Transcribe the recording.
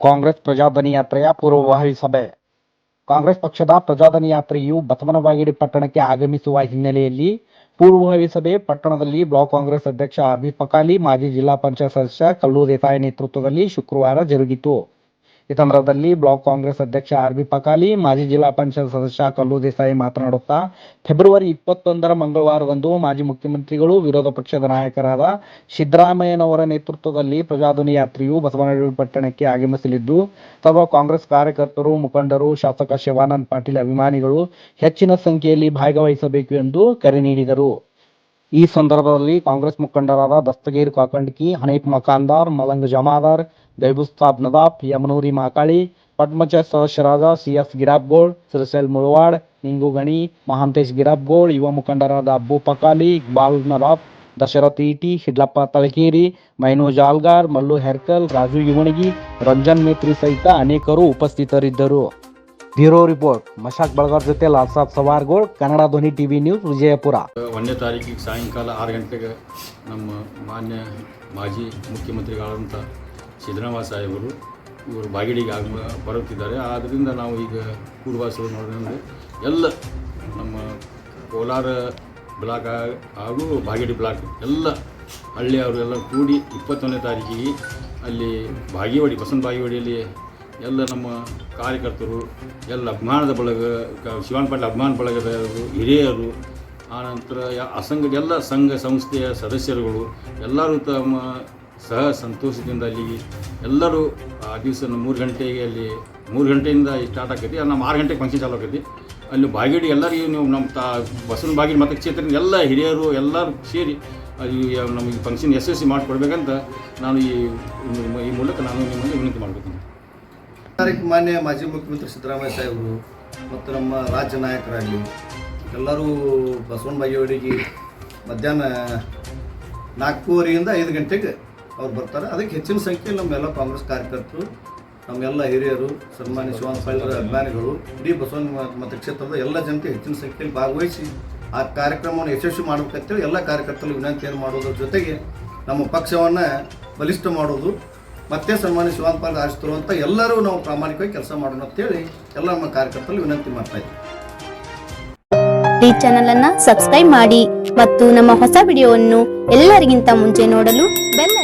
ಕಾಂಗ್ರೆಸ್ ಪ್ರಜಾಧನಿ ಯಾತ್ರೆಯ ಪೂರ್ವಭಾವಿ ಸಭೆ. ಕಾಂಗ್ರೆಸ್ ಪಕ್ಷದ ಪ್ರಜಾಧನಿ ಯಾತ್ರೆಯು ಬಸವನಬಾಗಿಡಿ ಪಟ್ಟಣಕ್ಕೆ ಆಗಮಿಸುವ ಹಿನ್ನೆಲೆಯಲ್ಲಿ ಪೂರ್ವಭಾವಿ ಸಭೆ. ಪಟ್ಟಣದಲ್ಲಿ ಬ್ಲಾಕ್ ಕಾಂಗ್ರೆಸ್ ಅಧ್ಯಕ್ಷ ಅಭಿ ಪಕಾಲಿ, ಮಾಜಿ ಜಿಲ್ಲಾ ಪಂಚಾಯತ್ ಸದಸ್ಯ ಕಲ್ಲೂ ದೇಸಾಯಿ ನೇತೃತ್ವದಲ್ಲಿ ಶುಕ್ರವಾರ ಜರುಗಿತು. ಈ ಸಂದರ್ಭದಲ್ಲಿ ಬ್ಲಾಕ್ ಕಾಂಗ್ರೆಸ್ ಅಧ್ಯಕ್ಷ ಆರ್ ಬಿ ಪಕಾಲಿ, ಮಾಜಿ ಜಿಲ್ಲಾ ಪಂಚಾಯತ್ ಸದಸ್ಯ ಕಲ್ಲು ದೇಸಾಯಿ ಮಾತನಾಡುತ್ತಾ ಫೆಬ್ರವರಿ ಇಪ್ಪತ್ತೊಂದರ ಮಂಗಳವಾರದಂದು ಮಾಜಿ ಮುಖ್ಯಮಂತ್ರಿಗಳು ವಿರೋಧ ಪಕ್ಷದ ನಾಯಕರಾದ ಸಿದ್ದರಾಮಯ್ಯನವರ ನೇತೃತ್ವದಲ್ಲಿ ಪ್ರಜಾಧ್ವನಿ ಯಾತ್ರೆಯು ಬಸವನಗುಡಿ ಪಟ್ಟಣಕ್ಕೆ ಆಗಮಿಸಲಿದ್ದು ಸರ್ವ ಕಾಂಗ್ರೆಸ್ ಕಾರ್ಯಕರ್ತರು, ಮುಖಂಡರು, ಶಾಸಕ ಶಿವಾನಂದ ಪಾಟೀಲ್ ಅಭಿಮಾನಿಗಳು ಹೆಚ್ಚಿನ ಸಂಖ್ಯೆಯಲ್ಲಿ ಭಾಗವಹಿಸಬೇಕು ಎಂದು ಕರೆ ನೀಡಿದರು. ಈ ಸಂದರ್ಭದಲ್ಲಿ ಕಾಂಗ್ರೆಸ್ ಮುಖಂಡರಾದ ದಸ್ತಗೀರ್ ಕಾಕಂಡ್ಕಿ, ಹನೀಫ್ ಮಕಾಂದಾರ್, ಮಲಂಗ ಜಮಾದಾರ್ ಗೈಬುಸ್ತಾಬ್ ನದಾಫ್, ಯಮನೂರಿ ಮಾಕಾಳಿ ಪದ್ಮಚ ಸದಸ್ಯರಾದ ಸಿ ಎಸ್ ಗಿರಾಬ್ಗೋಳ್, ಸಿರಸೆಲ್ ಮುಳವಾಡ್, ನಿಂಗು ಗಣಿ, ಮಹಾಂತೇಶ್ ಗಿರಾಬ್ಗೋಳ್, ಯುವ ಮುಖಂಡರಾದ ಅಬ್ಬು ಪಕಾಲಿ, ಇಕ್ಬಾಲ್ ನದಾಫ್, ದಶರಥ್ ಈಟಿ, ಹಿಡ್ಲಪ್ಪ ತಳಕೇರಿ ಮೈನು ಜಾಲ್ಗಾರ್, ಮಲ್ಲು ಹೆರ್ಕಲ್, ರಾಜು ಯುವಣಗಿ, ರಂಜನ್ ಮೇತ್ರಿ ಸಹಿತ ಅನೇಕರು ಉಪಸ್ಥಿತರಿದ್ದರು. Bureau report. ಮಶಾಕ್ ಬಳಗಾರ್ ಜೊತೆ ಲಾಲ್ಸಾಬ್ ಸವಾರ್ಗೋಳ್, ಕನ್ನಡ ಧ್ವನಿ ಟಿವಿ ನ್ಯೂಸ್ ವಿಜಯಪುರ. ಒಂದನೇ ತಾರೀಕಿಗೆ ಸಾಯಂಕಾಲ ಆರು ಗಂಟೆಗೆ ನಮ್ಮ ಮಾನ್ಯ ಮಾಜಿ ಮುಖ್ಯಮಂತ್ರಿಗಳಾದಂಥ ಸಿದ್ದರಾಮಯ್ಯ ಸಾಹೇಬರು ಇವರು ಬಾಗಿಡಿಗೆ ಆಗ ಬರುತ್ತಿದ್ದಾರೆ. ಆದ್ದರಿಂದ ನಾವು ಈಗ ಪೂರ್ವಾಸರು ನೋಡಿದ್ರೆ ಎಲ್ಲ ನಮ್ಮ ಕೋಲಾರ ಬ್ಲಾಕ್ ಹಾಗೂ ಬಾಗಿಡಿ ಬ್ಲಾಕ್ ಎಲ್ಲ ಹಳ್ಳಿಯವರೆಲ್ಲ ಕೂಡಿ ಇಪ್ಪತ್ತೊಂದನೇ ತಾರೀಕಿಗೆ ಅಲ್ಲಿ ಬಾಗಿವಾಡಿ ಬಸವನ ಬಾಗಿವಾಡಿಯಲ್ಲಿ ಎಲ್ಲ ನಮ್ಮ ಕಾರ್ಯಕರ್ತರು, ಎಲ್ಲ ಅಭಿಮಾನದ ಬಳಗ ಶಿವಾನ್ ಪಾಟೀಲ್ ಅಭಿಮಾನ ಬಳಗದ ಹಿರಿಯರು ಆನಂತರ ಅಸಂಘ, ಎಲ್ಲ ಸಂಘ ಸಂಸ್ಥೆಯ ಸದಸ್ಯರುಗಳು, ಎಲ್ಲರೂ ತಮ್ಮ ಸಹ ಸಂತೋಷದಿಂದ ಅಲ್ಲಿ ಎಲ್ಲರೂ ಆ ದಿವಸ ಮೂರು ಗಂಟೆಗೆ ಅಲ್ಲಿ, ಮೂರು ಗಂಟೆಯಿಂದ ಸ್ಟಾರ್ಟ್ ಆಕೈತಿ. ನಮ್ಮ ಆರು ಗಂಟೆಗೆ ಫಂಕ್ಷನ್ ಚಾಲು ಆಕೈತಿ. ಅಲ್ಲಿ ಬಾಗಿಡಿ ಎಲ್ಲರಿಗೂ ನೀವು ನಮ್ಮ ತಾ, ಬಸವನ ಬಾಗಿಲು ಮತ ಕ್ಷೇತ್ರ ಎಲ್ಲ ಹಿರಿಯರು, ಎಲ್ಲರೂ ಸೇರಿ ಅಲ್ಲಿ ನಮಗೆ ಫಂಕ್ಷನ್ ಯಶಸ್ವಿ ಮಾಡಿಕೊಡ್ಬೇಕಂತ ನಾನು ಈ ಈ ಮೂಲಕ ನಾನು ನಿಮ್ಮಲ್ಲಿ ವಿನಂತಿ ಮಾಡಬೇಕು ತಾರೀಕು ಮಾನ್ಯ ಮಾಜಿ ಮುಖ್ಯಮಂತ್ರಿ ಸಿದ್ದರಾಮಯ್ಯ ಸಾಹೇಬರು ಮತ್ತು ನಮ್ಮ ರಾಜ್ಯ ನಾಯಕರಾಗಲಿ, ಎಲ್ಲರೂ ಬಸವನ ಬಾಗೇವಾಡಿಗೆ ಮಧ್ಯಾಹ್ನ ನಾಲ್ಕೂವರೆಯಿಂದ ಐದು ಗಂಟೆಗೆ ಅವ್ರು ಬರ್ತಾರೆ. ಅದಕ್ಕೆ ಹೆಚ್ಚಿನ ಸಂಖ್ಯೆಯಲ್ಲಿ ನಮ್ಮೆಲ್ಲ ಕಾಂಗ್ರೆಸ್ ಕಾರ್ಯಕರ್ತರು, ನಮ್ಮೆಲ್ಲ ಹಿರಿಯರು, ಸನ್ಮಾನ್ಯ ಶಿವಾನ ಪಳ್ಳರ ಅಭಿಮಾನಿಗಳು, ಇಡೀ ಬಸವಣ್ಣ ಮತಕ್ಷೇತ್ರದ ಎಲ್ಲ ಜನತೆ ಹೆಚ್ಚಿನ ಸಂಖ್ಯೆಯಲ್ಲಿ ಭಾಗವಹಿಸಿ ಆ ಕಾರ್ಯಕ್ರಮವನ್ನು ಯಶಸ್ವಿ ಮಾಡಬೇಕಂತೇಳಿ ಎಲ್ಲ ಕಾರ್ಯಕರ್ತರಲ್ಲಿ ವಿನಂತಿಯನ್ನು ಮಾಡೋದ್ರ ಜೊತೆಗೆ ನಮ್ಮ ಪಕ್ಷವನ್ನು ಬಲಿಷ್ಠ ಮಾಡೋದು ಮತ್ತೆ ಸನ್ಮಾನಿಸುವ ಆರಿಸ್ತಿರುವಂಥ ಎಲ್ಲರೂ ನಾವು ಪ್ರಾಮಾಣಿಕವಾಗಿ ಕೆಲಸ ಮಾಡೋಣ ಅಂತೇಳಿ ಎಲ್ಲ ನಮ್ಮ ಕಾರ್ಯಕರ್ತರಲ್ಲಿ ವಿನಂತಿ ಮಾಡ್ತಾ ಇದ್ದೀವಿ ಈ ಚಾನೆಲ್ ಅನ್ನ ಸಬ್ಸ್ಕ್ರೈಬ್ ಮಾಡಿ ಮತ್ತು ನಮ್ಮ ಹೊಸ ವಿಡಿಯೋವನ್ನು ಎಲ್ಲರಿಗಿಂತ ಮುಂಚೆ ನೋಡಲು ಬೆಲ್